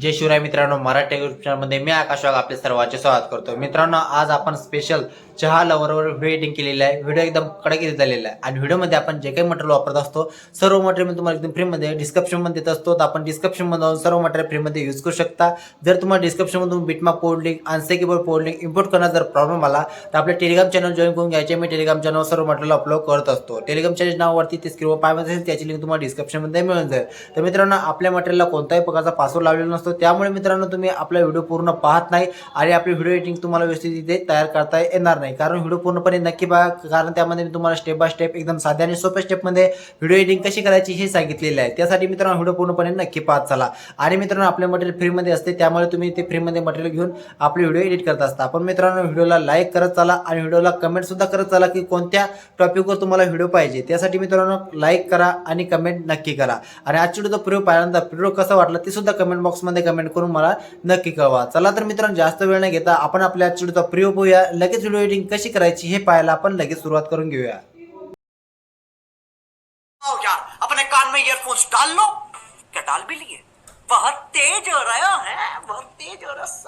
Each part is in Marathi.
जय शिवराय मित्रांनो मराठी मध्ये मी आकाश वाघ आपले सर्वांचे स्वागत करतो. मित्रांनो आज आपण स्पेशल चहा लवरवर व्हिडिओ एडिटिंग केलेला आहे. व्हिडिओ एकदम कडक झालेला आहे. आणि व्हिडिओमध्ये आपण जे काही मटेरियल वापरत असतो सर्व मटेरियल मी तुम्हाला एकदम फ्रीमध्ये डिस्क्रिप्शनमध्ये देत असतो. तर आपण डिस्क्रिप्शनमध्ये जाऊन सर्व मटेरियल फ्रीमध्ये यूज करू शकता. जर तुम्हाला डिस्क्रिप्शनमधून बिटमा कोड लिंक अनसेकेबल कोड लिंक इम्पोर्ट करण्यात जर प्रॉब्लेम आला तर आपल्या टेलिग्राम चॅनल जॉईन करून घ्यायचे. मी टेलिग्राम चॅनल सर्व मटेरियल अपलोड करत असतो. टेलिग्राम चॅनल नावावरती ते स्क्रीनवर पाहिजे असेल त्याची लिंक तुम्हाला डिस्क्रिप्शनमध्ये मिळून जाईल. तर मित्रांनो आपल्या मटेरियलला कोणत्याही प्रकारचा पासवर्ड लावलेला नसतो. त्यामुळे मित्रांनो तुम्ही आपला व्हिडिओ पूर्ण पाहत नाही आणि आपली व्हिडिओ एडिटिंग तुम्हाला व्यवस्थित इथे तयार करता येणार नाही. कारण व्हिडिओ पूर्णपणे नक्की बघा. कारण त्यामध्ये मी तुम्हाला स्टेप बाय स्टेप एकदम साध्या आणि सोप्या स्टेपमध्ये व्हिडिओ एडिटिंग कशी करायची हे सांगितलेलं आहे. त्यासाठी मित्रांनो व्हिडिओ पूर्णपणे नक्की पाहत चला. आणि मित्रांनो आपले मटेरियल फ्रीमध्ये असते त्यामुळे तुम्ही ते फ्रीमध्ये मटेरियल घेऊन आपले व्हिडिओ एडिट करत असता. आपण मित्रांनो व्हिडिओला लाईक करत चला आणि व्हिडिओला कमेंट सुद्धा करत चला की कोणत्या टॉपिकवर तुम्हाला व्हिडिओ पाहिजे. त्यासाठी मित्रांनो लाईक करा आणि कमेंट नक्की करा. आणि आजची व्हिडिओ प्रयोग पाहिल्यानंतर व्हिडिओ कसा वाटला ते सुद्धा कमेंट बॉक्समध्ये कमेंट करून मला नक्की कळवा. चला तर मित्रांनो जास्त वेळ न घेता आपण आपल्या आजच्या व्हिडिओचा प्रयोग होऊया लगेच व्हिडिओ एडिटिंग कशी करायची हे पाहायला आपण लगेच सुरुवात करून घेऊया. हो अपने कान में ईयरफोन्स डाल लो. क्या डाल भी लिए? बहुत तेज हो रहा है बहुत तेज हो रहा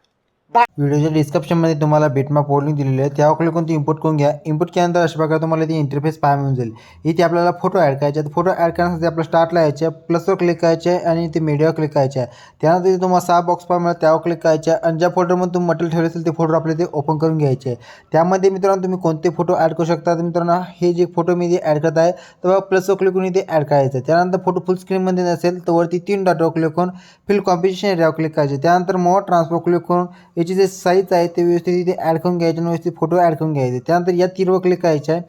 व्हिडिओच्या डिस्क्रिप्शनमध्ये तुम्हाला बिटमॅप लिंक दिलेली आहे. त्यावर क्लिक करून ती इम्पोर्ट करून घ्या. इम्पोर्ट केल्यानंतर अशा प्रकारे तुम्हाला ती इंटरफेस पाहाय मिळून जाईल. इथे आपल्याला फोटो ॲड करायचे तर फोटो ॲड करण्यासाठी आपल्या स्टार्टला यायचे प्लसवर क्लिक करायचे आहे आणि ते मीडियावर क्लिक करायचे आहे. त्यानंतर तुम्हाला सहा बॉक्स पाहा मिळेल त्यावर क्लिक करायचे आहे. आणि ज्या फोटोमध्ये तुम्ही मटेरियल ठेवले असेल ते फोटो आपल्याला ते ओपन करून घ्यायचे आहे. त्यामध्ये मित्रांनो तुम्ही कोणते फोटो ॲड करू शकता? तर मित्रांनो हे जे फोटो मी ते ॲड करत आहे तर प्लसवर क्लिक करून इथे ॲड करायचं आहे. त्यानंतर फोटो फुल स्क्रीनमध्ये नसेल तर वरती तीन डॉटवर क्लिक करून फिल कॉम्पिटिशन एरियावर क्लिक करायचे त्यानंतर मोर ट्रान्सफर क्लिक करून याची जे साईज आहे ते व्यवस्थित इथे ॲड करून घ्यायचे आणि व्यवस्थित फोटो ॲड करून घ्यायचे. त्यानंतर या तीरवर क्लिक करायचं आहे.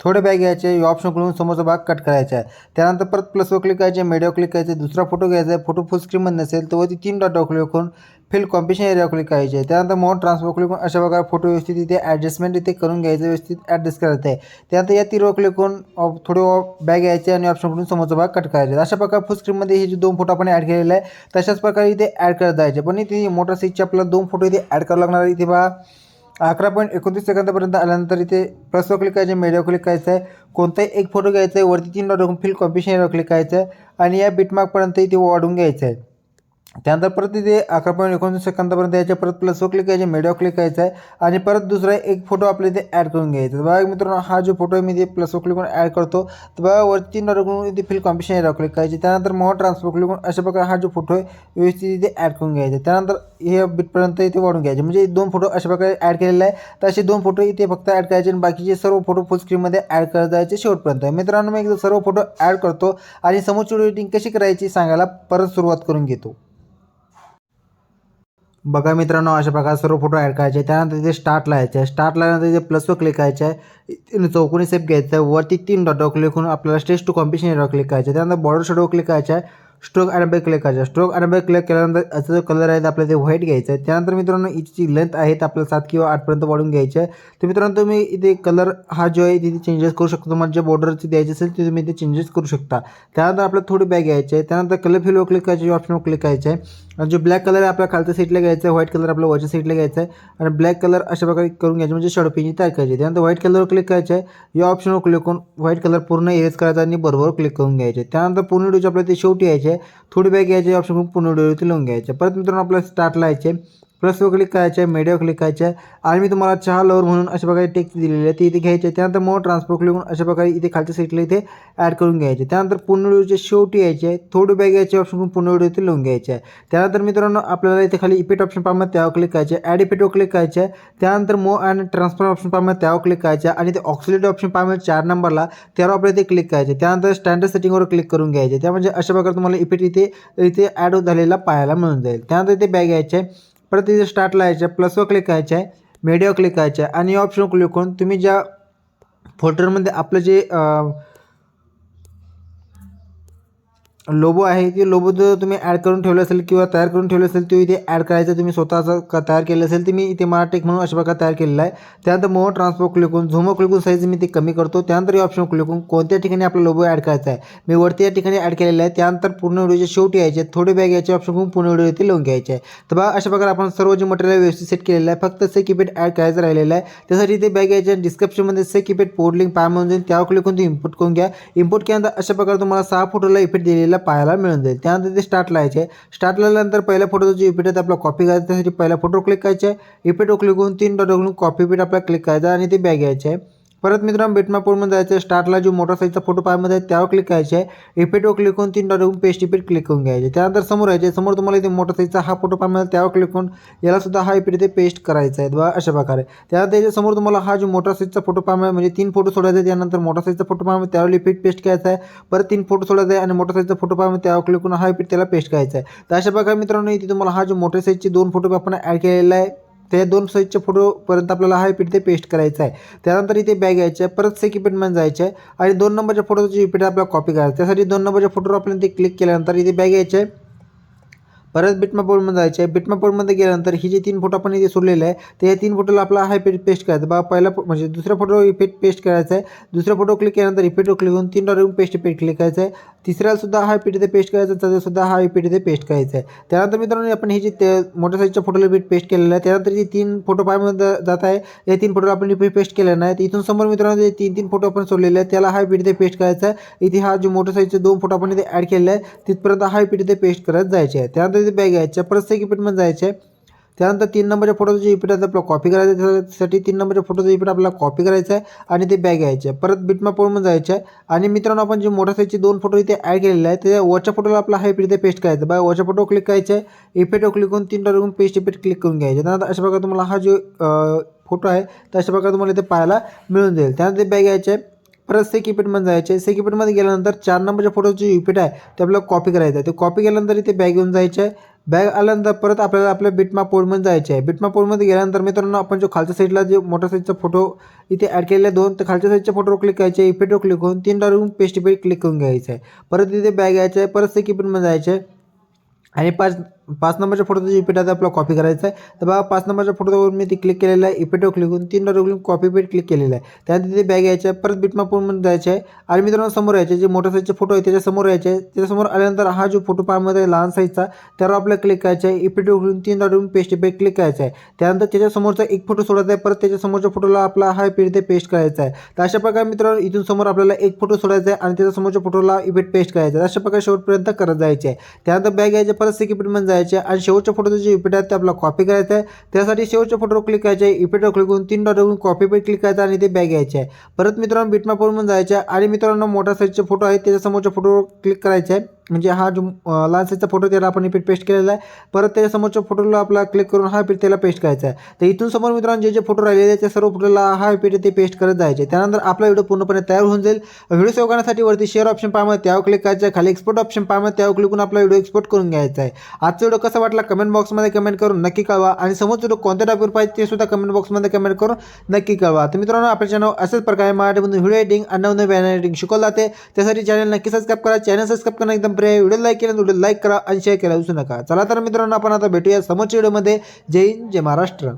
थोडे बॅग घ्यायचे या ऑप्शन करून समोरचा भाग कट करायचा. आहे त्यानंतर परत प्लसवर क्लिक करायचे मीडियावर क्लिक करायचे दुसरा फोटो घ्यायचा आहे फोटो फुल स्क्रीनमध्ये नसेल तर वरती तीन डॉटवर क्लिक करून फिल कॉम्पिटिशन एरियावर क्लिक करायचे. त्यानंतर मोर ट्रान्सफर क्लिक करून अशा प्रकारे फोटो व्यवस्थित इथे ॲडजस्टमेंट इथे करून घ्यायचं व्यवस्थित ॲडजस्ट करायचं आहे. त्यानंतर या तीरवर क्लिक करून थोडे बॅग घ्यायचे आणि ऑप्शन करून समोरचा भाग कट करायचे. अशा प्रकारे फुल स्क्रीनमध्ये हे जे दोन फोटो आपण ॲड केलेले आहे तशाच प्रकारे इथे ॲड करत जायचे. पण इथे मोटर सीटचे आपल्याला दोन फोटो इथे ॲड करावं लागणार आहे. इथे बघा अकरा पॉईंट एकोणतीस सेकंदापर्यंत आल्यानंतर इथे प्लसवर क्लिक करायचं मीडियावर क्लिक करायचं आहे कोणताही एक फोटो घ्यायचा आहे वरती तीन डॉट फिल कॉम्पिशन क्लिक करायचं आहे आणि या बिटमार्कपर्यंत इथे वाढून घ्यायचं आहे त्यानंतर परत इथे अकरा पॉईंट एकोणतीस सेकंदापर्यंत याच्या परत प्लसवर क्लिक करायचे मेडिओ क्लिक करायचं आहे. आणि परत दुसरा एक फोटो आपल्या इथे ॲड करून घ्यायचा बघा मित्रांनो हा जो फोटो आहे मी इथे प्लसवर क्लिक करून ॲड करतो. तर बघा वरती नर करून इथे फिल कॉम्पिशन एरियावर क्लिक करायचे. त्यानंतर मोह ट्रान्सफर क्लिक करून अशा प्रकारे हा जो फोटो आहे व्यवस्थित इथे ॲड करून घ्यायचा त्यानंतर हे बिटपर्यंत इथे वाढून घ्यायचे. म्हणजे दोन फोटो अशा प्रकारे ॲड केलेले आहे. तर असे दोन फोटो इथे फक्त ॲड करायचे आणि बाकीचे सर्व फोटो फुल स्क्रीनमध्ये ॲड करत जायचे शेवटपर्यंत. मित्रांनो मी एकदा सर्व फोटो ॲड करतो. आणि समोरची एडिटिंग कशी करायची सांगायला परत सुरुवात करून घेतो. बघा मित्रांनो अशा प्रकारे सर्व फोटो ॲड करायचे. त्यानंतर तिथे स्टार्ट लावायचे आहे स्टार्ट लावल्यानंतर तिथे प्लसवर क्लिक करायचे. आहे चौकोनी सेप घ्यायचं. आहे वरती तीन डॉटवर क्लिक करून आपल्याला स्टेज टू कॉम्पिटिशन एरियावर क्लिक करायचे. त्यानंतर बॉर्डर शेडोवर क्लिक करायचं. आहे स्ट्रोक आणि क्लिक करायचा स्ट्रोक आणि क्लिक केल्यानंतर याचा जो कलर आहे ते आपल्याला ते व्हाईट घ्यायचं आहे. त्यानंतर मित्रांनो याची लेंथ आहे ते आपल्याला सात किंवा आठपर्यंत वाढून घ्यायची आहे. तर मित्रांनो तुम्ही इथे कलर हा जो आहे तिथे चेंजेस करू शकता. तुम्हाला जे बॉर्डरची द्यायची असेल ते तुम्ही इथे चेंजेस करू शकता. त्यानंतर आपल्याला थोडी बॅग घ्यायची आहे. त्यानंतर कलर फिलवर क्लिक करायचे ऑप्शनवर क्लिक करायचं आहे. आणि जो ब्लॅक कलर आहे आपल्या खालच्या साईडला घ्यायचा आहे व्हाईट कलर आपल्या वरच्या साईडला घ्यायचा आहे. आणि ब्लॅक कलर अशा प्रकारे करून घ्यायचे म्हणजे शर्ट पेजी तयार करायची आहे. त्यानंतर व्हाईट कलरवर क्लिक करायचं आहे. या ऑप्शनवर क्लिक करून व्हाईट कलर पूर्ण इरेज करायचा आणि बरोबर क्लिक करून घ्यायचे त्यानंतर पूर्ण व्हिडिओचे आपल्याला ते शेवटी यायचे घ्यायचे. थोडी बॅग घ्यायचे ऑप्शन करून पूर्ण लावून घ्यायचे. परत मित्रांनो आपल्याला स्टार्टला यायचे. प्लसवर क्लिक करायचं आहे मीडियावर क्लिक करायचं आहे आणि मी तुम्हाला चहा लवर म्हणून अशा प्रकारे टेक्स्ट दिलेली आहे. ती इथे घ्यायची आहे. त्यानंतर मग ट्रान्सफर क्लिक अशा प्रकारे इथे खालच्या साईडला इथे ॲड करून घ्यायचे. त्यानंतर पूर्ण व्हिडिओचे शेवटी यायचे आहे. थोडी बॅग यायचे ऑप्शन पण पूर्ण व्हिडिओ इथे लिहून घ्यायचे आहे. त्यानंतर मित्रांनो आपल्याला इथे खाली इफेक्ट ऑप्शन पाहिजे त्यावर क्लिक करायचे ॲड इफेक्टवर क्लिक करायचे आहे. त्यानंतर मो अँड ट्रान्सफर ऑप्शन पाहिजे त्यावर क्लिक करायचे आणि ते ऑक्सिलेट ऑप्शन पाहिजे चार नंबरला त्यावर आपल्याला ते क्लिक करायचे त्यानंतर स्टँडर्ड सेटिंगवर क्लिक करून घ्यायचे त्या म्हणजे अशा प्रकारे तुम्हाला इफेक्ट इथे इथे ॲड झालेला पाहायला मिळून जाईल. त्यानंतर इथे बॅग यायचे आहे. परत इथे स्टार्टला यायचं आहे प्लसवर क्लिक करायचं आहे मीडियावर क्लिक करायचं आहे आणि ऑप्शन क्लिक करून तुम्ही ज्या फोल्डरमध्ये आपलं जे लोबो आहे ते लोबो जर तुम्ही ॲड करून ठेवलं असेल किंवा तयार करून ठेवलं असेल तो इथे ॲड करायचं तुम्ही स्वतःचं का तयार केलं असेल ते मी इथे मराठी म्हणून अशा प्रकारे तयार केलेलं आहे. त्यानंतर मोर ट्रान्सपोर्ट क्लिक करून झुमो क्लिक साईज मी ते कमी करतो. त्यानंतर हे ऑप्शन क्लिक करून कोणत्या ठिकाणी आपला लोबो ॲड करायचा आहे? मी वरती या ठिकाणी ॲड केलेला आहे. त्यानंतर पूर्ण व्हिडिओचे शेवटी यायचे थोडे बॅग यायचे ऑप्शन करून पूर्ण व्हिडिओ इथे लिहून घ्यायचे आहे तर बघा अशा प्रकारे आपण सर्व जे मटेरियल व्यवस्थित सेट केलेलं आहे. फक्त से किपेट ॲड करायचं राहिलेलं आहे. त्यासाठी इथे बॅग यायचे डिस्क्रिप्शनमध्ये से किपेट पोर्ट लिंक पाय म्हणून जाईल. त्यावर क्लिक करून तुम्ही इम्पोर्ट करून घ्या. इम्पोर्ट केल्यानंतर अशा प्रकारे तुम्हाला सहा फोटोला इफेक्ट दिलेला पाहायला मिळून जाईल. त्यानंतर ते स्टार्ट लावायचे स्टार्ट लावल्यानंतर पहिल्या फोटोचा जो इफेक्ट आहे आपला कॉपी करायचा त्यासाठी पहिला फोटो क्लिक करायचा. आहे इफेक्ट क्लिक करून तीन डॉट करून कॉपी इफेक्ट आपल्याला क्लिक करायचा आणि ते बॅग यायचे. आहे परत मित्रांनो बेटमापूरमध्ये जायचं आहे स्टार्टला जो मोठा साईजचा फोटो पाहायमध्ये आहे त्यावर क्लिक करायचे आहे. इफेक्टवर क्लिक करून तीन डॉट येऊन पेस्ट इफेक्ट क्लिक करून घ्यायचे. त्यानंतर समोर यायचे समोर तुम्हाला इथे मोठा साईजचा हा फोटो पाहायमध्ये त्यावर क्लिक करून याला सुद्धा हा इफेक्ट इथे पेस्ट करायचा आहे. बघा अशा प्रकारे. त्यानंतर याच्यासमोर तुम्हाला हा जो मोठा साईजचा फोटो पाहायला म्हणजे तीन फोटो सोडायचा आहे त्यानंतर मोठा साईजचा फोटो पाहायला त्यावर इफेक्ट पेस्ट करायचा आहे. परत तीन फोटो सोडायचा आहे आणि मोठा साईजचा फोटो पाहायला त्यावर क्लिक करून हा इफेक्ट त्याला पेस्ट करायचा आहे. तर अशा प्रकारे मित्रांनो इथे तुम्हाला हा जो मोठ्या साईजचे दोन फोटो आपण ॲड केलेला आहे. त्या दोन साईजच्या फोटोपर्यंत आपल्याला हा इफेक्ट ते पेस्ट करायचं आहे. त्यानंतर इथे बॅग यायचं आहे परत सेक इफेक्टमध्ये जायचं आहे आणि दोन नंबरच्या फोटोची इफेक्ट आपल्याला कॉपी करायचं त्यासाठी दोन नंबरच्या फोटोवर आपल्याला ते क्लिक केल्यानंतर इथे बॅग यायचे आहे. परत बिटमा बोर्डमध्ये जायचं आहे. बिटमा बोर्डमध्ये गेल्यानंतर ही जे तीन फोटो आपण इथे सोडलेले आहे ते या तीन फोटोला आपला हा इफेक्ट पेस्ट करायचा बा पहिला म्हणजे दुसऱ्या फोटो इफेक्ट पेस्ट करायचा आहे. दुसऱ्या फोटो क्लिक केल्यानंतर इफेक्ट क्लिक करून तीन डॉट पेस्ट इफेक्ट क्लिक करायचं आहे. तिसऱ्याला सुद्धा हा पीठ इथे पेस्ट करायचा त्याचा हा इफेक्ट इथे पेस्ट करायचा आहे. त्यानंतर मित्रांनो आपण हे जे ते मोठ्या साईजच्या फोटोला पीठ पेस्ट केलेलं आहे त्यानंतर जे तीन फोटो पायामध्ये जात आहे या तीन फोटोला आपण इफेक्ट पेस्ट केलेला नाही. इथून समोर मित्रांनो जे तीन तीन फोटो आपण सोडलेले आहेत त्याला हा इफेक्ट इथे पेस्ट करायचा आहे. इथे हा जो मोठ्या साईजचे दोन फोटो आपण इथे ॲड केलेला आहे तिथपर्यंत हा इफेक्ट इथे पेस्ट करत जायचे आहे. त्यानंतर इथे बॅग यायच्या परत सेक इफेक्टमध्ये जायचे आहे. त्यानंतर तीन नंबरच्या फोटोचं जे इफेक्ट आहे ते कॉपी करायचं त्यासाठी तीन नंबरच्या फोटोचं इफेक्ट आपल्याला कॉपी करायचं आहे आणि ते बॅग यायचे आहे. परत बिटमा पळून जायचं आहे. आणि मित्रांनो आपण जे मोठ्या साईजचे दोन फोटो इथे ॲड केलेले आहे त्या वरच्या फोटोला आपला हा इफेक्ट इथे पेस्ट करायचा बाय वरच्या फोटो क्लिक करायचं आहे. इफेक्टवर क्लिक करून तीन डॉट पेस्ट इफेक्ट क्लिक करून घ्यायचे. त्यानंतर अशा प्रकारे तुम्हाला हा जो फोटो आहे तर अशा प्रकारे तुम्हाला इथे पाहायला मिळून जाईल. त्यानंतर ते बॅग यायचे आहे. परत सेक इफेक्टमध्ये जायचे से इफेक्टमध्ये गेल्यानंतर चार नंबरच्या फोटोचं जे इफेक्ट आहे ते आपल्याला कॉपी करायचं आहे. ते कॉपी केल्यानंतर इथे बॅग घेऊन जायचं आहे. बॅग आल्यानंतर परत आपल्याला आपल्या बिटमा पोर्टमध्ये जायचे आहे. बिटमा पोर्टमध्ये गेल्यानंतर मित्रांनो आपण जो खालच्या साईडला जे मोठ्या साईजचा फोटो इथे ॲड केलेले दोन तर खालच्या साईडच्या फोटोवर क्लिक करायचे इफेक्टवर क्लिक करून तीन डारून पेस्ट इफेक्ट क्लिक करून घ्यायचं आहे. परत इथे बॅग यायचं आहे परत सेक इफेक्टमध्ये जायचं आहे. आणि पाच पाच नंबरच्या फोटोचा जे इफेक्ट आपला कॉपी करायचं आहे. तर बघा पाच नंबरच्या फोटोवर मी ती क्लिक केलेलं आहे. इफेक्टवर क्लिक करून तीन dot click copy paste click केलेलं आहे. त्यानंतर तिथे बॅग यायचं आहे. परत बिटमापूरमध्ये जायचं आहे. आणि मित्रांनो समोर यायचे जे मोठ्या साईजचे फोटो आहे त्याच्यासमोर यायचे आहे. त्याच्यासमोर आल्यानंतर हा जो फोटो पाहामध्ये लहान साईजचा त्यावर आपल्याला क्लिक करायचं आहे. इफेक्टवर क्लिक तीन डॉट पेस्ट पेट क्लिक करायचं आहे. त्यानंतर त्याच्यासमोरचा एक फोटो सोडायचा आहे. परत त्याच्यासमोरच्या फोटोला आपला हा पेट ते पेस्ट करायचा आहे. तर अशा प्रकारे मित्रांनो इथून समोर आपल्याला एक फोटो सोडायचा आहे आणि त्याच्यासमोरच्या फोटोला इपेट पेस्ट करायचा आहे. अशा प्रकारे शेवटपर्यंत करत जायचे आहे. त्यानंतर बॅग यायचे परत सेक इफेक्टमध्ये करायचे आणि शेवटच्या फोटोचं जे इफेक्ट आहे ते आपल्याला कॉपी करायचं आहे. त्यासाठी शेवटच्या फोटोवर क्लिक करायचे आहे. इफेक्टवर क्लिक करून तीन डॉट कॉपी पेस्ट क्लिक करायचं आणि ते बॅग यायचे आहे. परत मित्रांनो बिटमा म्हणून जायचं आहे. आणि मित्रांनो मोठ्या साईजचे फोटो आहे त्याच्या समोरच्या फोटोवर क्लिक करायचं आहे. म्हणजे हा जो अं, फोटो त्याला आपण इफेक्ट पेस्ट केलेला आहे. परत त्याच्या समोरच्या फोटोला आपला क्लिक करून हा इफेक्ट त्याला पेस्ट करायचा आहे. तर इथून समोर मित्रांनो जे जे फोटो राहिलेले आहेत त्या सर्व फोटोला हा इफेक्ट ते पेस्ट करत जायचे. त्यानंतर आपला व्हिडिओ पूर्णपणे तयार होऊन जाईल. व्हिडिओ सेव्ह करण्यासाठी वरती शेअर ऑप्शन पाहामध्ये त्यावर क्लिक करायचं आहे. खाली एक्सपोर्ट ऑप्शन पाहामध्ये त्यावर क्लिक करून आपला व्हिडिओ एक्सपोर्ट करून घ्यायचा आहे. आजचा व्हिडिओ कसा वाटला? कमेंट बॉक्समध्ये कमेंट करून नक्की कळवा. आणि समोरचा व्हिडिओ कोणत्या टॉपिकवर पाहिजे ते सुद्धा कमेंट बॉक्समध्ये कमेंट करून नक्की कळवा. तर मित्रांनो आपल्या चॅनल अशाच प्रकारे मराठीमधून व्हिडिओ एडिटिंग आणि नवनवीन बॅनर एडिटिंग शिकवलं जाते. त्यासाठी चॅनल नक्की सबस्क्राईब करा. चॅनल सबस्क्राईब करणं एकदम प्रिय व्हिडिओ लाईक केला व्हिडिओ लाईक करा आणि शेअर केला विसरू नका. चला तर मित्रांनो आपण आता भेटूया समोरच्या व्हिडिओमध्ये. जय हिंद जय महाराष्ट्र.